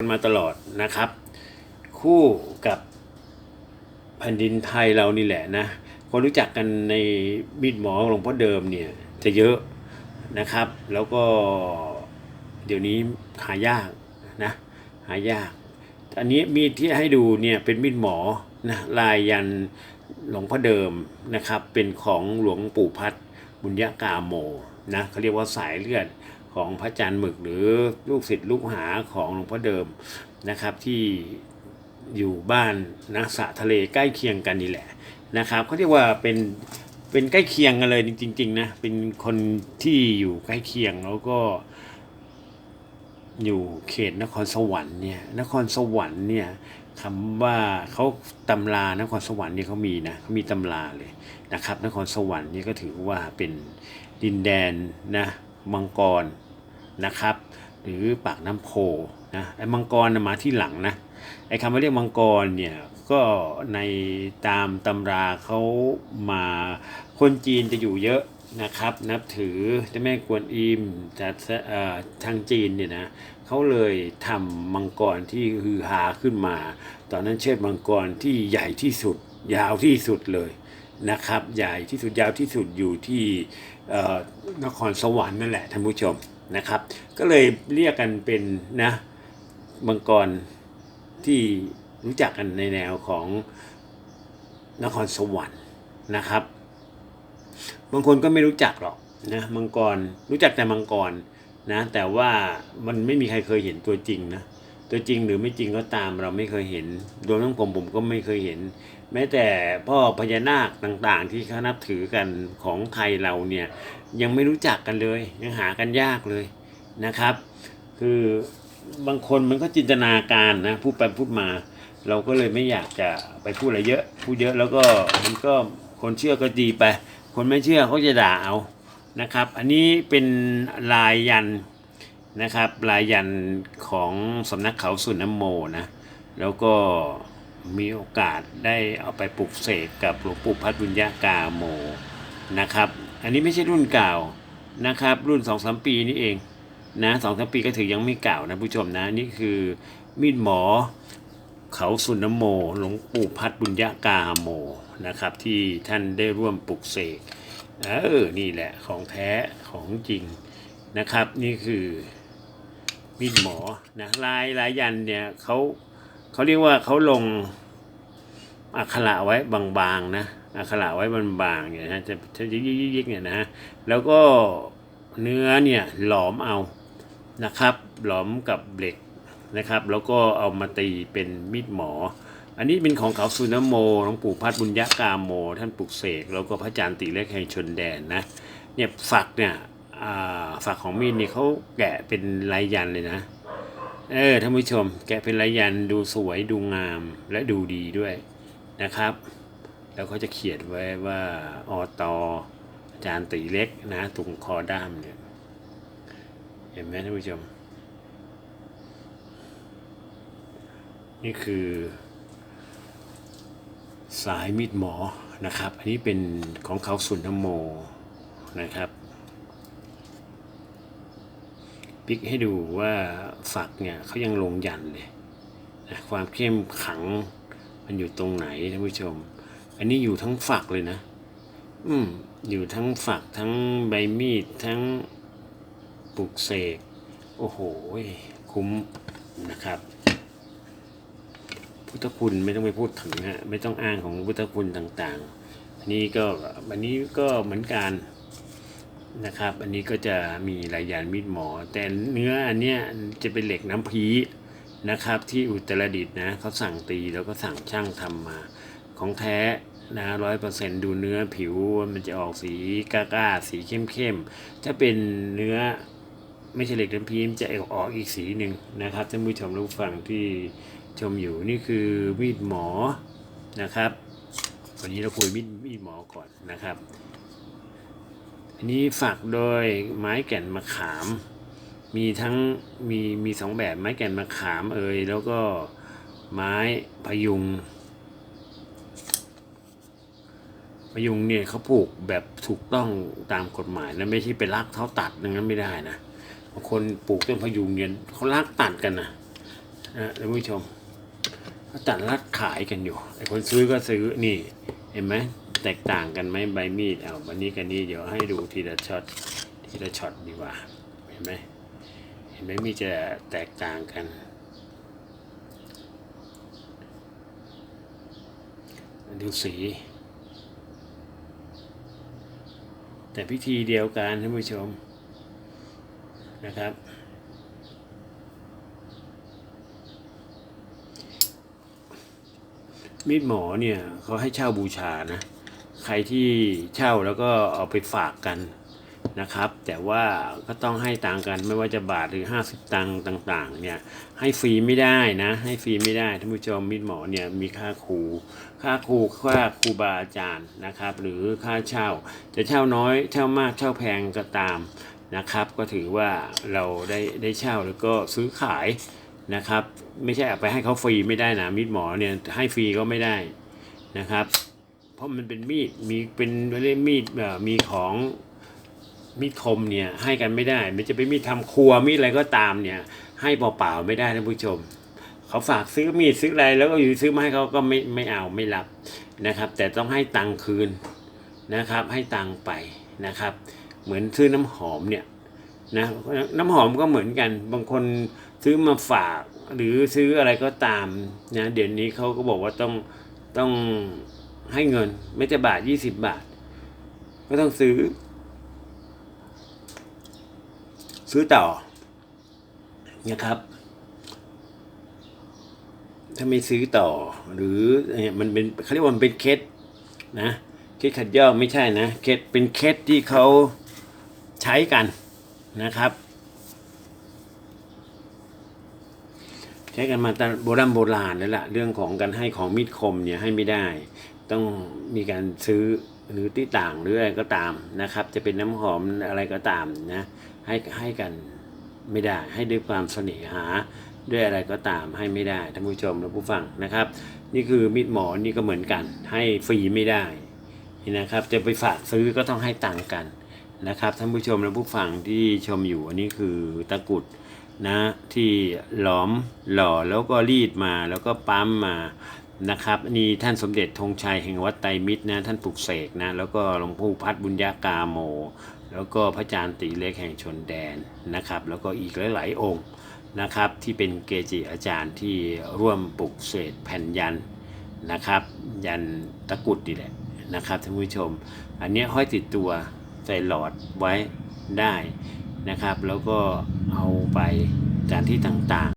มาตลอดนะครับ คู่กับแผ่นดินไทยเรานี่แหละนะคนรู้จักกันในมีดหมอหลวงพ่อเดิมเนี่ยจะเยอะนะครับ แล้วก็เดี๋ยวนี้หายากนะหายาก อันนี้มีดที่ให้ดูเนี่ยเป็นมีดหมอนะลายยันหลวงพ่อเดิมนะครับ เป็นของหลวงปู่พัดบุญญากาโมนะเขาเรียกว่าสายเลือด ของพระอาจารย์หมึกหรือลูกศิษย์ลูกหาของหลวงพ่อเดิมนะครับที่อยู่บ้านนะสระทะเลใกล้เคียงกันนี่แหละนะครับเขาเรียกว่าเป็นเป็นใกล้เคียงกันเลยจริง ๆ นะเป็นคนที่อยู่ใกล้เคียงแล้วก็ อยู่เขตนครสวรรค์เนี่ยนครสวรรค์เนี่ยคำว่าเขาตำรานครสวรรค์เนี่ยเขามีนะเขามีตำราเลยนะครับ นครสวรรค์นี่ก็ถือว่าเป็นดินแดนนะมังกร นะครับ หรือปากน้ำโพนะไอ้มังกรมาที่หลังนะไอ้คำว่าเรียกมังกรเนี่ยก็ในตามตำราเขามาคนจีนจะอยู่เยอะนะครับ นับถือเจ้าแม่กวนอิมจากทางจีนเนี่ยนะเขาเลยทำมังกรที่ฮือฮาขึ้นมา ตอนนั้นเชิดมังกรที่ใหญ่ที่สุด ยาวที่สุดเลยนะครับ ใหญ่ที่สุดยาวที่สุดอยู่ที่นครสวรรค์นั่นแหละท่านผู้ชม นะครับ ก็เลยเรียกกันเป็นนะมังกรที่รู้จักกันในแนวของนครสวรรค์นะครับ บางคนก็ไม่รู้จักหรอกนะมังกรรู้จักแต่มังกรนะแต่ว่ามันไม่มีใครเคยเห็นตัวจริงนะ ตัวจริงหรือไม่จริงก็ตามเราไม่เคยเห็นรวมทั้งผมผมก็ไม่เคยเห็น แม้แต่พ่อพญานาคต่างๆ ที่เขานับถือกันของไทยเราเนี่ยยังไม่รู้จักกันเลยยังหากันยากเลยนะครับ คือบางคนมันก็จินตนาการนะพูดไปพูดมา เราก็เลยไม่อยากจะไปพูดอะไรเยอะ พูดเยอะแล้วก็มันก็คนเชื่อก็ดีไป คนไม่เชื่อเขาจะด่าเอานะครับ อันนี้เป็นลายยัน นะครับลายยันของสำนักเขาสุนนโมนะ แล้วก็มีโอกาสได้เอาไปปลูกเสกกับหลวงปู่พัฒบุญญากาโมนะครับ อันนี้ไม่ใช่รุ่นเก่านะครับ รุ่น2อสมปีนี่เองนะสองสามปีก็ถือยังไม่เก่านะผู้ชมนะนี่คือมีดหมอเขาสุนโมหลวงปู่พัดบุญญากาโมนะครับ ที่ท่านได้ร่วมปลุกเสกเออนี่แหละของแท้ของจริงนะครับ นี่คือ มีดหมอนะลายลายยันเนี่ยเขาเขาเรียกว่าเขาลงอักขระไว้บางๆนะอักขระไว้บางๆเนี่ยนะจะจะยิกๆเนี่ยนะแล้วก็เนื้อเนี่ยหลอมเอานะครับ หลอมกับเหล็กนะครับ แล้วก็เอามาตีเป็นมีดหมอ อันนี้เป็นของเขาสุนโมหลวงปู่พัดบุญญากาโม ท่านปลุกเสกแล้วก็พระอาจารย์ติเล็กแห่งชนแดนนะเนี่ยฝักเนี่ย ฝักของมีดนี่เขาแกะเป็นลายยันเลยนะ เออท่านผู้ชม แกะเป็นลายยันดูสวยดูงามและดูดีด้วยนะครับ แล้วเขาจะเขียนไว้ว่าอตอาจารย์ตีเล็กนะตรงคอด้ามเนี่ยเห็นไหมท่านผู้ชม นี่คือ สายมีดหมอนะครับ อันนี้เป็นของเขาสุนทโมนะครับ ปิกให้ดูว่าฝักเนี่ยเขายังลงยันเลยนะความเข้มขังมันอยู่ตรงไหนท่านผู้ชม อันนี้อยู่ทั้งฝักเลยนะ อืมอยู่ทั้งฝักทั้งใบมีดทั้งปลุกเสกโอ้โหคุ้มนะครับพุทธคุณไม่ต้องไปพูดถึงฮะไม่ต้องอ้างของพุทธคุณต่างๆ อันนี้ก็อันนี้ก็เหมือนกัน นะครับ อันนี้ก็จะมีลายยานมีดหมอ แต่เนื้ออันเนี้ยจะเป็นเหล็กน้ำพีนะครับ ที่อุตรดิตถ์นะเขาสั่งตีแล้วก็สั่งช่างทำมาของแท้นะร้อยเปอร์เซ็นดูเนื้อผิวมันจะออกสีกล้าๆสีเข้มๆถ้าเป็นเนื้อไม่ใช่เหล็กน้ำพีมจะออกอีกสีหนึ่งนะครับท่านผู้ชมรู้ฟังที่ชมอยู่นี่คือมีดหมอนะครับวันนี้เราคุยมีดมีดหมอก่อนนะครับ อันนี้ฝักโดยไม้แก่นมะขาม มีทั้งมีมีสองแบบไม้แก่นมะขามเอ่ยแล้วก็ไม้พยุงพยุงเนี่ยเขาปลูกแบบถูกต้องตามกฎหมายนะไม่ใช่ไปลักเขาตัดอย่างนั้นไม่ได้นะบางคนปลูกต้นพยุงเนี่ยเขาลักตัดกันนะนะท่านผู้ชมเขาตัดรัดขายกันอยู่ไอ้คนซื้อก็ซื้อนี่เห็นไหม แตกต่างกันไหมใบมีดเอาวันนี้กันนี้เดี๋ยวให้ดูทีละช็อตทีละช็อตดีกว่าเห็นไหมเห็นไหมมีจะแตกต่างกัน ดูสี แต่พิธีเดียวกันท่านผู้ชมนะครับมีดหมอเนี่ยเขาให้เช่าบูชานะ ใครที่เช่าแล้วก็เอาไปฝากกันนะครับ แต่ว่าก็ต้องให้ตังกันไม่ว่าจะบาทหรือ 50 ตังค์ต่างๆเนี่ยให้ฟรีไม่ได้นะ ให้ฟรีไม่ได้ท่านผู้ชมมีดหมอเนี่ยมีค่าครูค่าครูค่าครูบาอาจารย์นะครับ หรือค่าเช่าจะเช่าน้อยเช่ามากเช่าแพงก็ตามนะครับ ก็ถือว่าเราได้ได้เช่าแล้วก็ซื้อขายนะครับ ไม่ใช่เอาไปให้เขาฟรีไม่ได้นะมีดหมอเนี่ยให้ฟรีก็ไม่ได้นะครับ เพราะมันเป็นมีดมีเป็นเรียกมีดมีของมีดคมเนี่ยให้กันไม่ได้ไมันจะเป็นมีดทำครัวมีดอะไรก็ตามเนี่ยให้เปล่าๆไม่ได้ท่านผู้ชม เขาฝากซื้อมีดซื้ออะไรแล้วก็อยู่ซื้อมาให้เขาก็ไม่ไม่เอาไม่รับนะครับ แต่ต้องให้ตังคืนนะครับ ให้ตังไปนะครับ เหมือนซื้อน้ำหอมเนี่ยนะน้ำหอมก็เหมือนกัน บางคนซื้อมาฝากหรือซื้ออะไรก็ตามนะเดี๋ยวนี้เขาก็บอกว่าต้องต้อง ให้เงิน ไม่จะบาทยี่สิบบาท ก็ต้องซื้อ ซื้อต่อนะครับถ้าไม่ซื้อต่อ หรือเนี่ยมันเป็นเขาเรียกว่ามันเป็นเคสนะเคสขัดย่อไม่ใช่นะเคสเป็นเคสที่เขาใช้กันนะครับ ใช้กันมาตั้งโบราณโบราณแล้วล่ะ เรื่องของการให้ของมีดคมเนี่ยให้ไม่ได้ ต้องมีการซื้อหรือที่ต่างหรืออะไรก็ตามนะครับ จะเป็นน้ำหอมอะไรก็ตามนะให้ให้กันไม่ได้ให้ด้วยความเสน่หาด้วยอะไรก็ตามให้ไม่ได้ท่านผู้ชมและผู้ฟังนะครับ นี่คือมีดหมอนี่ก็เหมือนกัน ให้ฟรีไม่ได้นะครับ จะไปฝากซื้อก็ต้องให้ตังกันนะครับท่านผู้ชมและผู้ฟังที่ชมอยู่อันนี้คือตะกุดนะที่หลอมหล่อแล้วก็รีดมาแล้วก็ปั๊มมา นะครับนี่ท่านสมเด็จธงชัยแห่งวัดไตรมิตรนะท่านปลุกเสกนะแล้วก็หลวงปู่พัดบุญญากาโม แล้วก็พระอาจารย์ตีเล็กแห่งชนแดนนะครับ แล้วก็อีกหลาย ๆ องค์นะครับที่เป็นเกจิอาจารย์ที่ร่วมปลุกเสกแผ่นยันนะครับ ยันตะกุดนี่แหละนะครับท่านผู้ชม อันนี้ห้อยติดตัวใส่หลอดไว้ได้นะครับ แล้วก็เอาไปการที่ต่างๆ